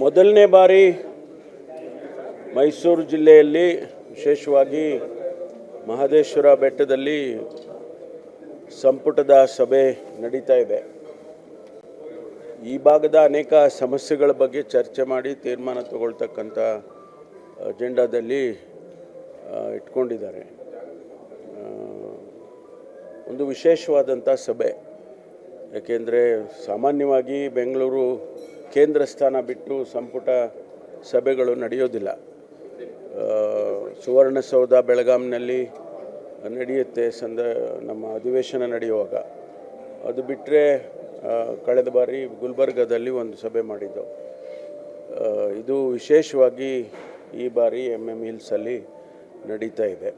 ಮೊದಲನೇ ಬಾರಿ ಮೈಸೂರು ಜಿಲ್ಲೆಯಲ್ಲಿ ವಿಶೇಷವಾಗಿ ಮಹದೇಶ್ವರ ಬೆಟ್ಟದಲ್ಲಿ ಸಂಪುಟದ ಸಭೆ ನಡೀತಾ ಇದೆ. ಈ ಭಾಗದ ಅನೇಕ ಸಮಸ್ಯೆಗಳ ಬಗ್ಗೆ ಚರ್ಚೆ ಮಾಡಿ ತೀರ್ಮಾನ ತಗೊಳ್ತಕ್ಕಂಥ ಅಜೆಂಡಾದಲ್ಲಿ ಇಟ್ಕೊಂಡಿದ್ದಾರೆ. ಒಂದು ವಿಶೇಷವಾದಂಥ ಸಭೆ. ಯಾಕೆಂದರೆ ಸಾಮಾನ್ಯವಾಗಿ ಬೆಂಗಳೂರು ಕೇಂದ್ರ ಸ್ಥಾನ ಬಿಟ್ಟು ಸಂಪುಟ ಸಭೆಗಳು ನಡೆಯೋದಿಲ್ಲ. ಸುವರ್ಣಸೌಧ ಬೆಳಗಾಂನಲ್ಲಿ ನಡೆಯುತ್ತೆ ಸಂದ, ನಮ್ಮ ಅಧಿವೇಶನ ನಡೆಯುವಾಗ. ಅದು ಬಿಟ್ಟರೆ ಕಳೆದ ಬಾರಿ ಗುಲ್ಬರ್ಗದಲ್ಲಿ ಒಂದು ಸಭೆ ಮಾಡಿದ್ದು ಇದು ವಿಶೇಷವಾಗಿ ಈ ಬಾರಿ ಎಂ ಎಂ ಹಿಲ್ಸಲ್ಲಿ ನಡೀತಾ ಇದೆ.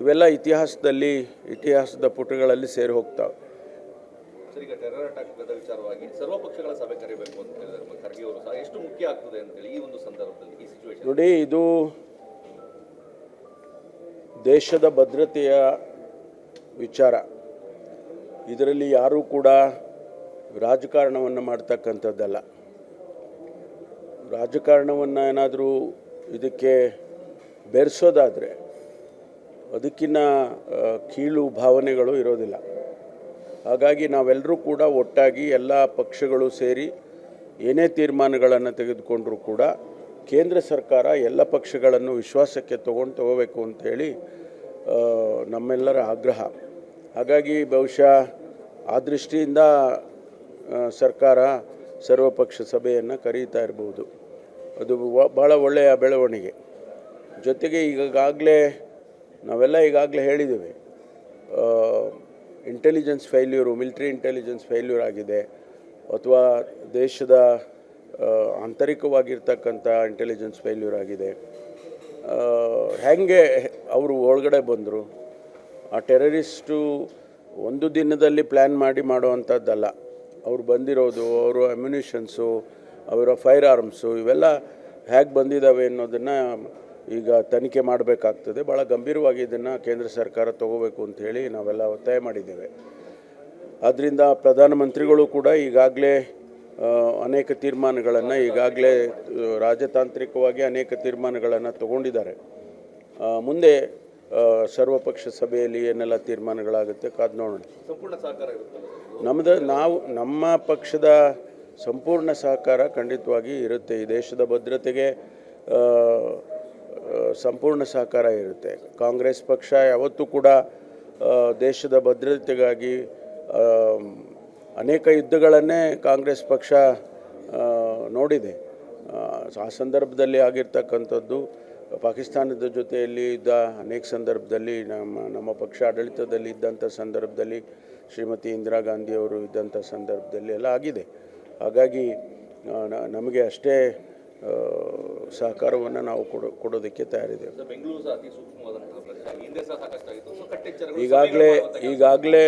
ಇವೆಲ್ಲ ಇತಿಹಾಸದಲ್ಲಿ, ಇತಿಹಾಸದ ಪುಟಗಳಲ್ಲಿ ಸೇರಿ ಹೋಗ್ತಾವೆ. ಸರ್ ಟೆರರ್ ಅಟ್ಯಾಕ್ ವಿಚಾರವಾಗಿ ಸರ್ವಪಕ್ಷಗಳ ಸಭೆ ಕರೆಯಬೇಕು ಅಂತ ಹೇಳಿದ್ರು. ಖರ್ಗೆ ಅವರು ಸಹ ಎಷ್ಟು ಮುಖ್ಯ ಆಗ್ತದೆ ಅಂತೇಳಿ ಈ ಒಂದು ಸಂದರ್ಭದಲ್ಲಿ ಈ ಸಿಚುವೇಶನ್ ನೋಡಿ, ಇದು ದೇಶದ ಭದ್ರತೆಯ ವಿಚಾರ. ಇದರಲ್ಲಿ ಯಾರೂ ಕೂಡ ರಾಜಕಾರಣವನ್ನು ಮಾಡ್ತಕ್ಕಂಥದ್ದಲ್ಲ. ರಾಜಕಾರಣವನ್ನು ಏನಾದರೂ ಇದಕ್ಕೆ ಬೆರೆಸೋದಾದರೆ ಅದಕ್ಕಿನ್ನ ಕೀಳು ಭಾವನೆಗಳು ಇರೋದಿಲ್ಲ. ಹಾಗಾಗಿ ನಾವೆಲ್ಲರೂ ಕೂಡ ಒಟ್ಟಾಗಿ ಎಲ್ಲ ಪಕ್ಷಗಳು ಸೇರಿ ಏನೇ ತೀರ್ಮಾನಗಳನ್ನು ತೆಗೆದುಕೊಂಡರೂ ಕೂಡ ಕೇಂದ್ರ ಸರ್ಕಾರ ಎಲ್ಲ ಪಕ್ಷಗಳನ್ನು ವಿಶ್ವಾಸಕ್ಕೆ ತಗೊಂಡು ತಗೋಬೇಕು ಅಂತೇಳಿ ನಮ್ಮೆಲ್ಲರ ಆಗ್ರಹ. ಹಾಗಾಗಿ ಬಹುಶಃ ಆ ದೃಷ್ಟಿಯಿಂದ ಸರ್ಕಾರ ಸರ್ವಪಕ್ಷ ಸಭೆಯನ್ನು ಕರೀತಾ ಇರ್ಬೋದು. ಅದು ಭಾಳ ಒಳ್ಳೆಯ ಬೆಳವಣಿಗೆ. ಜೊತೆಗೆ ಈಗಾಗಲೇ ನಾವೆಲ್ಲ ಈಗಾಗಲೇ ಹೇಳಿದ್ದೀವಿ intelligence failure military intelligence failure ಆಗಿದೆ ಅಥವಾ ದೇಶದ ಆಂತರಿಕವಾಗಿರ್ತಕ್ಕಂಥ ಇಂಟೆಲಿಜೆನ್ಸ್ ಫೇಲ್ಯೂರ್ ಆಗಿದೆ. ಹೆಂಗೆ ಅವರು ಒಳಗಡೆ ಬಂದರು? ಆ ಟೆರರಿಸ್ಟು ಒಂದು ದಿನದಲ್ಲಿ ಪ್ಲ್ಯಾನ್ ಮಾಡಿ ಮಾಡುವಂಥದ್ದಲ್ಲ. ಅವ್ರು ಬಂದಿರೋದು, ಅವರು ಅಮ್ಯುನಿಷನ್ಸು ಅವರ ಫೈರ್ ಆರ್ಮ್ಸು ಇವೆಲ್ಲ ಹೇಗೆ ಬಂದಿದ್ದಾವೆ ಅನ್ನೋದನ್ನು ಈಗ ತನಿಖೆ ಮಾಡಬೇಕಾಗ್ತದೆ. ಭಾಳ ಗಂಭೀರವಾಗಿ ಇದನ್ನು ಕೇಂದ್ರ ಸರ್ಕಾರ ತಗೋಬೇಕು ಅಂತ ಹೇಳಿ ನಾವೆಲ್ಲ ಒತ್ತಾಯ ಮಾಡಿದ್ದೇವೆ. ಆದ್ದರಿಂದ ಪ್ರಧಾನಮಂತ್ರಿಗಳು ಕೂಡ ಈಗಾಗಲೇ ಅನೇಕ ತೀರ್ಮಾನಗಳನ್ನು ಈಗಾಗಲೇ ರಾಜತಾಂತ್ರಿಕವಾಗಿ ಅನೇಕ ತೀರ್ಮಾನಗಳನ್ನು ತಗೊಂಡಿದ್ದಾರೆ. ಮುಂದೆ ಸರ್ವಪಕ್ಷ ಸಭೆಯಲ್ಲಿ ಏನೆಲ್ಲ ತೀರ್ಮಾನಗಳಾಗುತ್ತೆ ಕಾದು ನೋಡೋಣ. ನಮ್ಮದು ನಾವು ನಮ್ಮ ಪಕ್ಷದ ಸಂಪೂರ್ಣ ಸಹಕಾರ ಖಂಡಿತವಾಗಿ ಇರುತ್ತೆ. ಈ ದೇಶದ ಭದ್ರತೆಗೆ ಸಂಪೂರ್ಣ ಸಹಕಾರ ಇರುತ್ತೆ. ಕಾಂಗ್ರೆಸ್ ಪಕ್ಷ ಯಾವತ್ತೂ ಕೂಡ ದೇಶದ ಭದ್ರತೆಗಾಗಿ ಅನೇಕ ಯುದ್ಧಗಳನ್ನೇ ಕಾಂಗ್ರೆಸ್ ಪಕ್ಷ ನೋಡಿದೆ. ಆ, ಸಂದರ್ಭದಲ್ಲಿ ಆಗಿರ್ತಕ್ಕಂಥದ್ದು ಪಾಕಿಸ್ತಾನದ ಜೊತೆಯಲ್ಲಿ ಇದ್ದ ಅನೇಕ ಸಂದರ್ಭದಲ್ಲಿ ನಮ್ಮ ನಮ್ಮ ಪಕ್ಷ ಆಡಳಿತದಲ್ಲಿ ಇದ್ದಂಥ ಸಂದರ್ಭದಲ್ಲಿ ಶ್ರೀಮತಿ ಇಂದಿರಾ ಗಾಂಧಿಯವರು ಇದ್ದಂಥ ಸಂದರ್ಭದಲ್ಲಿ ಎಲ್ಲ ಆಗಿದೆ. ಹಾಗಾಗಿ ನಮಗೆ ಅಷ್ಟೇ ಸಹಕಾರವನ್ನು ನಾವು ಕೊಡೋ ಕೊಡೋದಕ್ಕೆ ತಯಾರಿದ್ದೇವೆ. ಈಗಾಗಲೇ ಈಗಾಗಲೇ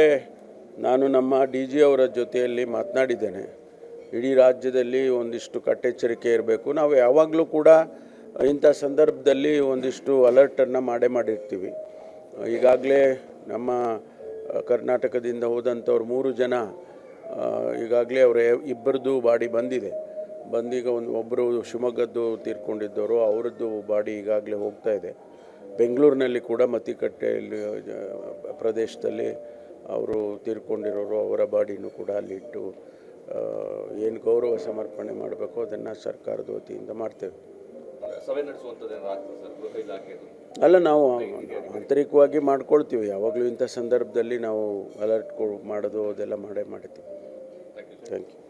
ನಾನು ನಮ್ಮ ಡಿ ಜಿ ಅವರ ಜೊತೆಯಲ್ಲಿ ಮಾತನಾಡಿದ್ದೇನೆ. ಇಡೀ ರಾಜ್ಯದಲ್ಲಿ ಒಂದಿಷ್ಟು ಕಟ್ಟೆಚ್ಚರಿಕೆ ಇರಬೇಕು. ನಾವು ಯಾವಾಗಲೂ ಕೂಡ ಇಂಥ ಸಂದರ್ಭದಲ್ಲಿ ಒಂದಿಷ್ಟು ಅಲರ್ಟನ್ನು ಮಾಡೇ ಮಾಡಿರ್ತೀವಿ. ಈಗಾಗಲೇ ನಮ್ಮ ಕರ್ನಾಟಕದಿಂದ ಹೋದಂಥವ್ರು ಮೂರು ಜನ ಈಗಾಗಲೇ ಅವರ ಇಬ್ಬರದ್ದು ಬಾಡಿ ಬಂದಿದೆ. ಬಂದೀಗ ಒಂದು ಒಬ್ಬರು ಶಿವಮೊಗ್ಗದ್ದು ತೀರ್ಕೊಂಡಿದ್ದವರು ಅವರದ್ದು ಬಾಡಿ ಈಗಾಗಲೇ ಹೋಗ್ತಾ ಇದೆ. ಬೆಂಗಳೂರಿನಲ್ಲಿ ಕೂಡ ಮತಿಕಟ್ಟೆಯಲ್ಲಿ ಪ್ರದೇಶದಲ್ಲಿ ಅವರು ತೀರ್ಕೊಂಡಿರೋರು ಅವರ ಬಾಡಿನೂ ಕೂಡ ಅಲ್ಲಿಟ್ಟು ಏನು ಗೌರವ ಸಮರ್ಪಣೆ ಮಾಡಬೇಕು ಅದನ್ನು ಸರ್ಕಾರದ ವತಿಯಿಂದ ಮಾಡ್ತೇವೆ. ಅಲ್ಲ ನಾವು ಆಂತರಿಕವಾಗಿ ಮಾಡ್ಕೊಳ್ತೀವಿ. ಯಾವಾಗಲೂ ಇಂಥ ಸಂದರ್ಭದಲ್ಲಿ ನಾವು ಅಲರ್ಟ್ ಕೊ ಮಾಡೋದು ಅದೆಲ್ಲ ಮಾಡೇ ಮಾಡ್ತೀವಿ. Thank you